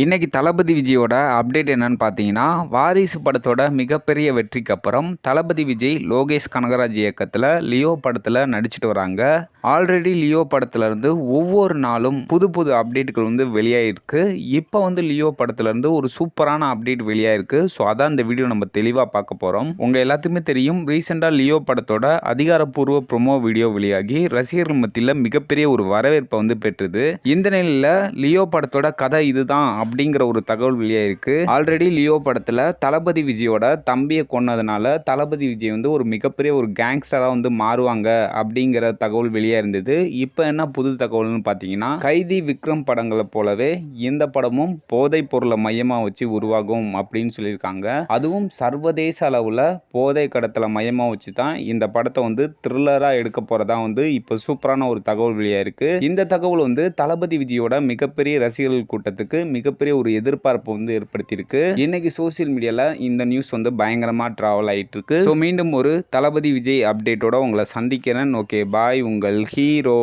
இன்றைக்கி தளபதி விஜயோட அப்டேட் என்னன்னு பார்த்தீங்கன்னா வாரிசு படத்தோட மிகப்பெரிய வெற்றிக்கு அப்புறம் தளபதி விஜய் லோகேஷ் கனகராஜ் இயக்கத்தில் லியோ படத்தில் நடிச்சிட்டு வராங்க. ஆல்ரெடி லியோ படத்துலேருந்து ஒவ்வொரு நாளும் புது புது அப்டேட்டுகள் வந்து வெளியாயிருக்கு. இப்போ வந்து லியோ படத்துலேருந்து ஒரு சூப்பரான அப்டேட் வெளியாயிருக்கு. ஸோ அதான் இந்த வீடியோ நம்ம தெளிவாக பார்க்க போகிறோம் உங்கள் எல்லாத்துக்குமே தெரியும் ரீசெண்டாக லியோ படத்தோட அதிகாரப்பூர்வ ப்ரொமோ வீடியோ வெளியாகி ரசிகர்கள் மத்தியில் மிகப்பெரிய ஒரு வரவேற்பை வந்து பெற்றுது. இந்த நிலையில் லியோ படத்தோட கதை இதுதான் அப்படிங்கிற ஒரு தகவல் வெளியாயிருக்கு ஆல்ரெடி லியோ படத்தில் தளபதி விஜயோட தம்பியை கொன்னதுனால தளபதி விஜய் வந்து ஒரு மிகப்பெரிய ஒரு கேங்ஸ்டராக வந்து மாறுவாங்க அப்படிங்கிற தகவல் வெளியாக இருந்தது. இப்போ என்ன புது தகவல்னு பார்த்தீங்கன்னா கைதி விக்ரம் படங்களை போலவே இந்த படமும் போதைப் பொருளை மையமாக வச்சு உருவாகும் அப்படின்னு சொல்லியிருக்காங்க. அதுவும் சர்வதேச அளவில் போதை கடத்தலை மையமாக வச்சு தான் இந்த படத்தை வந்து த்ரில்லராக எடுக்க போகிறதா வந்து இப்போ சூப்பரான ஒரு தகவல் வெளியாக இருக்கு. இந்த தகவல் வந்து தளபதி விஜயோட மிகப்பெரிய ரசிகர்கள் கூட்டத்துக்கு மிக மிகப்பெரிய ஒரு எதிர்பார்ப்பு வந்து ஏற்படுத்தியிருக்கு. இன்னைக்கு சோசியல் மீடியாவில் இந்த நியூஸ் வந்து பயங்கரமாக ட்ராவல் ஆகிட்டு இருக்கு ஸோ மீண்டும் ஒரு தளபதி விஜய் அப்டேட்டோட உங்களை சந்திக்கிறேன். ஓகே பாய் உங்கள் ஹீரோ